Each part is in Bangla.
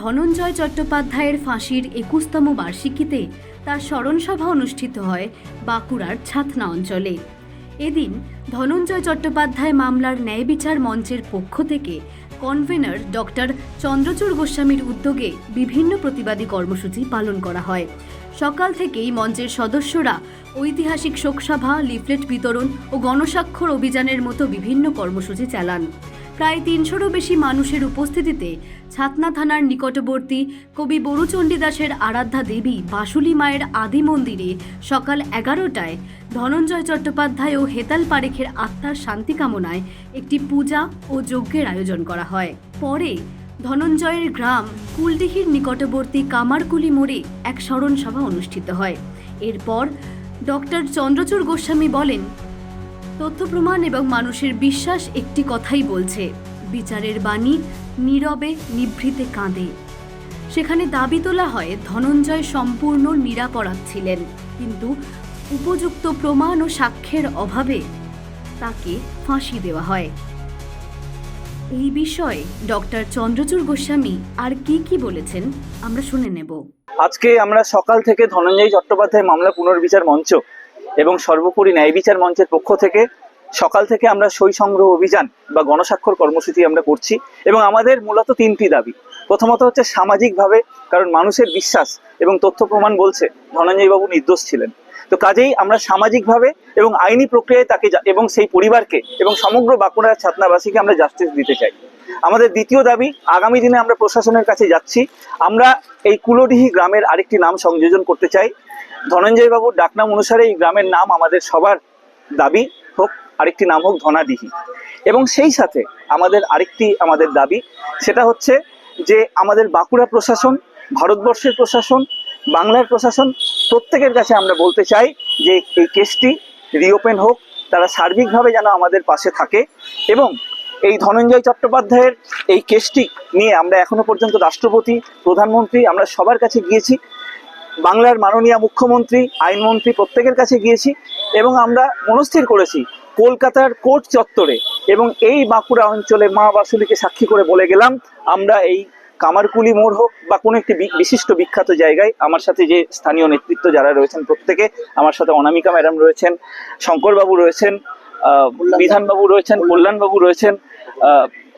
ধনঞ্জয় চট্টোপাধ্যায়ের ফাঁসির একুশতম বার্ষিকীতে তার স্মরণসভা অনুষ্ঠিত হয় বাঁকুড়ার ছাতনা অঞ্চলে। এদিন ধনঞ্জয় চট্টোপাধ্যায় মামলার ন্যায় বিচার মঞ্চের পক্ষ থেকে কনভেনর ডক্টর চন্দ্রচূড় গোস্বামীর উদ্যোগে বিভিন্ন প্রতিবাদী কর্মসূচি পালন করা হয়। সকাল থেকেই মঞ্চের সদস্যরা ঐতিহাসিক শোকসভা, লিফলেট বিতরণ ও গণস্বাক্ষর অভিযানের মতো বিভিন্ন কর্মসূচি চালান। প্রায় তিনশোরও বেশি মানুষের উপস্থিতিতে ছাতনা থানার নিকটবর্তী কবি বরুচণ্ডী দাসের আরাধ্যা দেবী বাসুলি মায়ের আদি মন্দিরে সকাল এগারোটায় ধনঞ্জয় চট্টোপাধ্যায় ও হেতাল পারেখের আত্মার শান্তি কামনায় একটি পূজা ও যজ্ঞের আয়োজন করা হয়। পরে ধনঞ্জয়ের গ্রাম কুলডিহির নিকটবর্তী কামারকুলি মোড়ে এক স্মরণ সভা অনুষ্ঠিত হয়। এরপর ডক্টর চন্দ্রচূড় গোস্বামী বলেন তথ্য প্রমাণ এবং মানুষের বিশ্বাস একটি কথাই বলছে। বিচারের বাণী নীরবে নিভৃতে কাঁদে। সেখানে দাবি তোলা হয়, ধনঞ্জয় সম্পূর্ণ নিরাপরাধ ছিলেন, কিন্তু উপযুক্ত প্রমাণ ও সাক্ষ্যের অভাবে তাকে ফাঁসি দেওয়া হয়। এই বিষয়ে ডক্টর চন্দ্রচূড় গোস্বামী আর কি কি বলেছেন আমরা শুনে নেব। আজকে আমরা সকাল থেকে ধনঞ্জয় চট্টোপাধ্যায় মামলা পুনর্বিচার মঞ্চ এবং সর্বোপরি ন্যায় বিচার মঞ্চের পক্ষ থেকে সকাল থেকে আমরা সই সংগ্রহ অভিযান বা গণস্বাক্ষর কর্মসূচি আমরা করছি এবং আমাদের মূলত তিনটি দাবি। প্রথমত হচ্ছে সামাজিকভাবে, কারণ মানুষের বিশ্বাস এবং তথ্য প্রমাণ বলছে ধনঞ্জয় বাবু নির্দোষ ছিলেন। তো কাজেই আমরা সামাজিকভাবে এবং আইনি প্রক্রিয়ায় তাকে এবং সেই পরিবারকে এবং সমগ্র বাঁকুড়ার ছাত্রাবাসীকে আমরা জাস্টিস দিতে চাই। আমাদের দ্বিতীয় দাবি, আগামী দিনে আমরা প্রশাসনের কাছে যাচ্ছি। আমরা এই কুলোডিহি গ্রামের আরেকটি নাম সংযোজন করতে চাই। ধনঞ্জয় বাবুর ডাকনাম অনুসারে এই গ্রামের নাম আমাদের সবার দাবি হোক, আরেকটি নাম হোক ধনাডিহি এবং সেই সাথে আমাদের আরেকটি আমাদের দাবি, সেটা হচ্ছে যে আমাদের বাঁকুড়া প্রশাসন, ভারতবর্ষের প্রশাসন, বাংলার প্রশাসন, প্রত্যেকের কাছে আমরা বলতে চাই যে এই কেসটি রিওপেন হোক, তারা সার্বিকভাবে যেন আমাদের পাশে থাকে এবং এই ধনঞ্জয় চট্টোপাধ্যায়ের এই কেসটি নিয়ে আমরা এখনও পর্যন্ত রাষ্ট্রপতি, প্রধানমন্ত্রী আমরা সবার কাছে গিয়েছি, বাংলার মাননীয় মুখ্যমন্ত্রী, আইনমন্ত্রী প্রত্যেকের কাছে গিয়েছি এবং আমরা মনস্থির করেছি কলকাতার কোর্ট চত্বরে এবং এই বাঁকুড়া অঞ্চলে মা বাসুলিকে সাক্ষী করে বলে গেলাম, আমরা এই কামারকুলি মোড় হোক বা কোনো একটি বিশিষ্ট বিখ্যাত জায়গায়, আমার সাথে যে স্থানীয় নেতৃত্ব যারা রয়েছেন প্রত্যেকে, আমার সাথে অনামিকা ম্যাডাম রয়েছেন, শঙ্করবাবু রয়েছেন বিধানবাবু রয়েছেন, কল্যাণবাবু রয়েছেন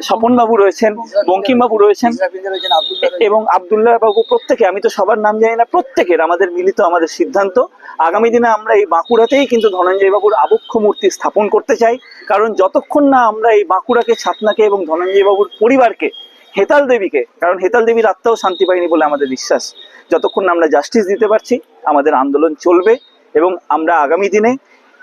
স্বপনবাবু রয়েছেন, বঙ্কিমবাবু রয়েছেন এবং আবদুল্লাহ বাবু প্রত্যেকে, আমি তো সবার নাম জানি না, প্রত্যেকের আমাদের মিলিত আমাদের সিদ্ধান্ত। আগামী দিনে আমরা এই বাঁকুড়াতেই কিন্তু ধনঞ্জয় বাবুর আবক্ষ মূর্তি স্থাপন করতে চাই, কারণ যতক্ষণ না আমরা এই বাঁকুড়াকে, ছাতনাকে এবং ধনঞ্জয় বাবুর পরিবারকে, হেতাল দেবীকে, কারণ হেতাল দেবীর আত্মাও শান্তি পায়নি বলে আমাদের বিশ্বাস, যতক্ষণ না আমরা জাস্টিস দিতে পারছি, আমাদের আন্দোলন চলবে এবং আমরা আগামী দিনে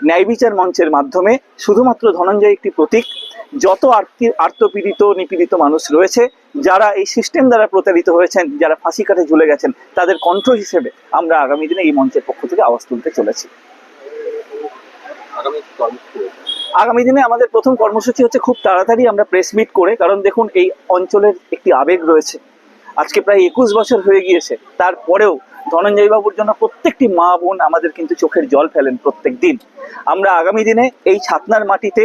ন্যায় বিচার মঞ্চের মাধ্যমে শুধুমাত্র ধনঞ্জয় একটি প্রতীক যত আর্তি আর্তপীড়িত নিপীড়িত মানুষ রয়েছে যারা এই সিস্টেম দ্বারা প্রতারিত হয়েছেন যারা ফাঁসি কাঠে ঝুলে গেছেন তাদের কণ্ঠ হিসেবে আমরা আগামী দিনে এই মঞ্চের পক্ষ থেকে আওয়াজ তুলতে চলেছি। আগামী আগামী দিনে আমাদের প্রথম কর্মসূচি হচ্ছে খুব তাড়াতাড়ি আমরা প্রেস মিট করে কারণ দেখুন এই অঞ্চলের একটি আবেগ রয়েছে। আজকে প্রায় একুশ বছর হয়ে গিয়েছে তারপরেও ধনঞ্জয় বাবুর জন্য প্রত্যেকটি মা বোন আমাদের কিন্তু চোখের জল ফেলেন প্রত্যেক দিন আমরা আগামী দিনে এই ছাতনার মাটিতে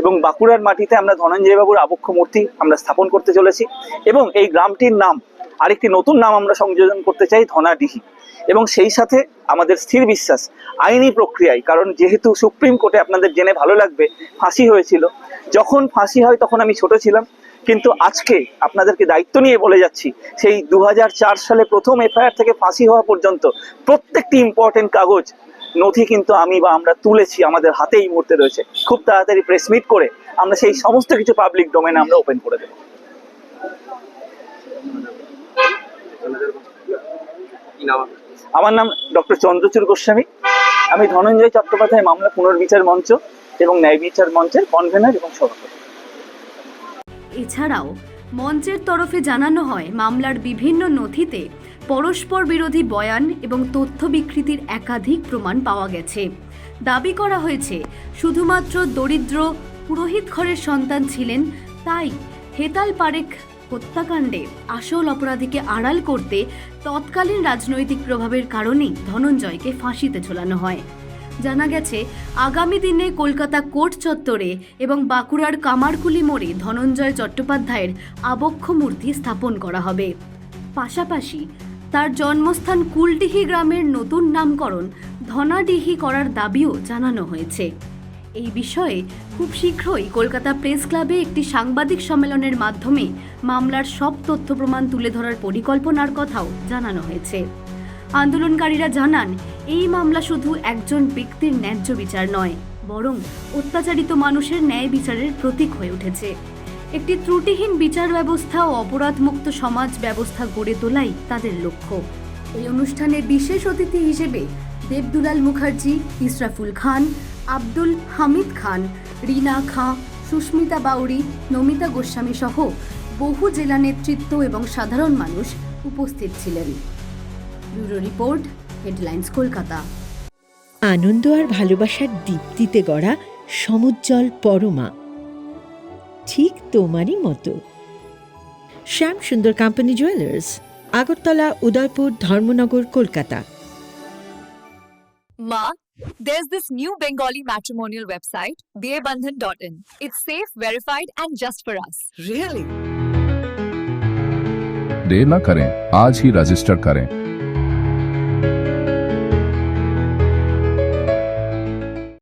এবং বাঁকুড়ার মাটিতে আমরা ধনঞ্জয় বাবুর আবক্ষ মূর্তি আমরা স্থাপন করতে চলেছি এবং এই গ্রামটির নাম, আরেকটি নতুন নাম আমরা সংযোজন করতে চাই, ধনাডিহি। এবং সেই সাথে আমাদের স্থির বিশ্বাস, আইনি প্রক্রিয়ায়, কারণ যেহেতু সুপ্রিম কোর্টে আপনাদের জেনে ভালো লাগবে, ফাঁসি হয়েছিল। যখন ফাঁসি হয় তখন আমি ছোট ছিলাম, কিন্তু আজকে আপনাদেরকে দায়িত্ব নিয়ে বলে যাচ্ছি, সেই দু হাজার চার সালে প্রথম এফআইআর থেকে ফাঁসি হওয়া পর্যন্ত প্রত্যেকটি ইম্পর্টেন্ট কাগজ নথি কিন্তু আমি বা আমরা তুলেছি আমাদের হাতে এই মুহূর্তে রয়েছে। খুব তাড়াতাড়ি প্রেস মিট করে আমরা সেই সমস্ত কিছু পাবলিক ডোমেনে আমরা ওপেন করে দেবো। আমার নাম ডক্টর চন্দ্রচূড় গোস্বামী। আমি ধনঞ্জয় চট্টোপাধ্যায়, মামলা পুনর্বিচার মঞ্চ এবং ন্যায় বিচার মঞ্চের কনভেনার এবং সভাপতি। এছাড়াও মঞ্চের তরফে জানানো হয়, মামলার বিভিন্ন নথিতে পরস্পর বিরোধী বয়ান এবং তথ্য বিকৃতির একাধিক প্রমাণ পাওয়া গেছে। দাবি করা হয়েছে, শুধুমাত্র দরিদ্র পুরোহিত ঘরের সন্তান ছিলেন, তাই হেতাল পারেখ হত্যাকাণ্ডে আসল অপরাধীকে আড়াল করতে তৎকালীন রাজনৈতিক প্রভাবের কারণেই ধনঞ্জয়কে ফাঁসিতে ঝোলানো হয়। জানা গেছে, আগামী দিনে কলকাতা কোর্ট চত্বরে এবং বাঁকুড়ার কামারকুলি মোড়ে ধনঞ্জয় চট্টোপাধ্যায়ের আবক্ষ মূর্তি স্থাপন করা হবে। পাশাপাশি তার জন্মস্থান কুলডিহি গ্রামের নতুন নামকরণ ধনাডিহি করার দাবিও জানানো হয়েছে। এই বিষয়ে খুব শীঘ্রই কলকাতা প্রেস ক্লাবে একটি সাংবাদিক সম্মেলনের মাধ্যমে মামলার সব তথ্য প্রমাণ তুলে ধরার পরিকল্পনার কথাও জানানো হয়েছে। আন্দোলনকারীরা জানান, এই মামলা শুধু একজন ব্যক্তির ন্যায্য বিচার নয়, বরং অত্যাচারিত মানুষের ন্যায় বিচারের প্রতীক হয়ে উঠেছে। একটি ত্রুটিহীন বিচার ব্যবস্থা ও অপরাধমুক্ত সমাজ ব্যবস্থা গড়ে তোলাই তাদের লক্ষ্য। এই অনুষ্ঠানে বিশেষ অতিথি হিসেবে দেবদুলাল মুখার্জি, ইসরাফুল খান, আব্দুল হামিদ খান, রিনা খাঁ, সুস্মিতা বাউরি, নমিতা গোস্বামী সহ বহু জেলা নেতৃত্ব এবং সাধারণ মানুষ উপস্থিত ছিলেন। Bureau report, headlines Kolkata. আনন্দ আর ভালোবাসার দীপ্তিতে গড়া সমুজ্জ্বল পরমা। ঠিক তোমারই মতো Shyam Sundar company jewellers Agartala Udaipur Dharmanagar Kolkata Ma, there's this new Bengali matrimonial website, bearbandhan.in. It's safe, verified, and just for us. Really? देर न करें आज ही रजिस्टर करें